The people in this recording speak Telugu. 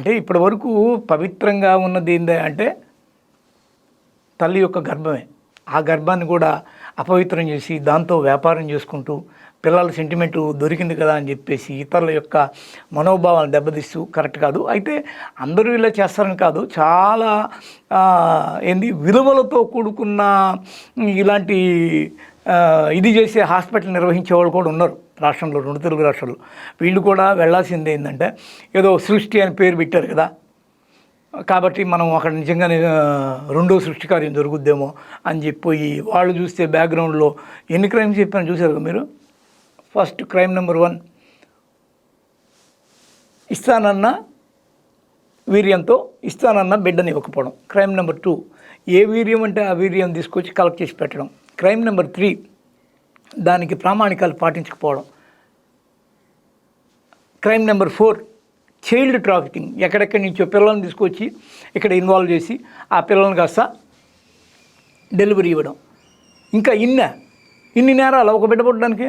అంటే ఇప్పటి వరకు పవిత్రంగా ఉన్నది ఏంటి అంటే తల్లి యొక్క గర్భమే. ఆ గర్భాన్ని కూడా అపవిత్రం చేసి దాంతో వ్యాపారం చేసుకుంటూ పిల్లల సెంటిమెంట్ దొరికింది కదా అని చెప్పేసి ఇతరుల యొక్క మనోభావాలను దెబ్బతీస్తూ కరెక్ట్ కాదు. అయితే అందరూ ఇలా చేస్తారని కాదు చాలా ఏంది విలువలతో కూడుకున్న ఇలాంటి ఇది చేసే హాస్పిటల్ నిర్వహించే వాళ్ళు కూడా ఉన్నారు. రాష్ట్రంలో రెండు తెలుగు రాష్ట్రాలు. వీళ్ళు కూడా వెళ్ళాల్సింది ఏంటంటే ఏదో సృష్టి అని పేరు పెట్టారు కదా. కాబట్టి మనం అక్కడ నిజంగానే రెండో సృష్టి కార్యం జరుగుద్దేమో అని చెప్పి వాళ్ళు చూస్తే బ్యాక్గ్రౌండ్లో ఎన్ని క్రైమ్స్ చెప్పాను చూసారు కదా మీరు? ఫస్ట్ క్రైమ్ నెంబర్ వన్ ఇస్తానన్న వీర్యంతో ఇస్తానన్న బిడ్డని ఇవ్వకపోవడం. క్రైమ్ నెంబర్ టూ ఏ వీర్యం అంటే ఆ వీర్యం తీసుకొచ్చి కలెక్ట్ చేసి పెట్టడం. క్రైమ్ నెంబర్ త్రీ దానికి ప్రామాణికాలు పాటించకపోవడం. Crime number four child trafficking. ఎక్కడెక్కడి నుంచో పిల్లల్ని తీసుకొచ్చి ఇక్కడ ఇన్వాల్వ్ చేసి ఆ పిల్లల్ని కాస్త డెలివరీ ఇవ్వడం. ఇంకా ఇన్న ఇన్ని నేరాలు ఒక బిడ్డ పుట్టడానికి?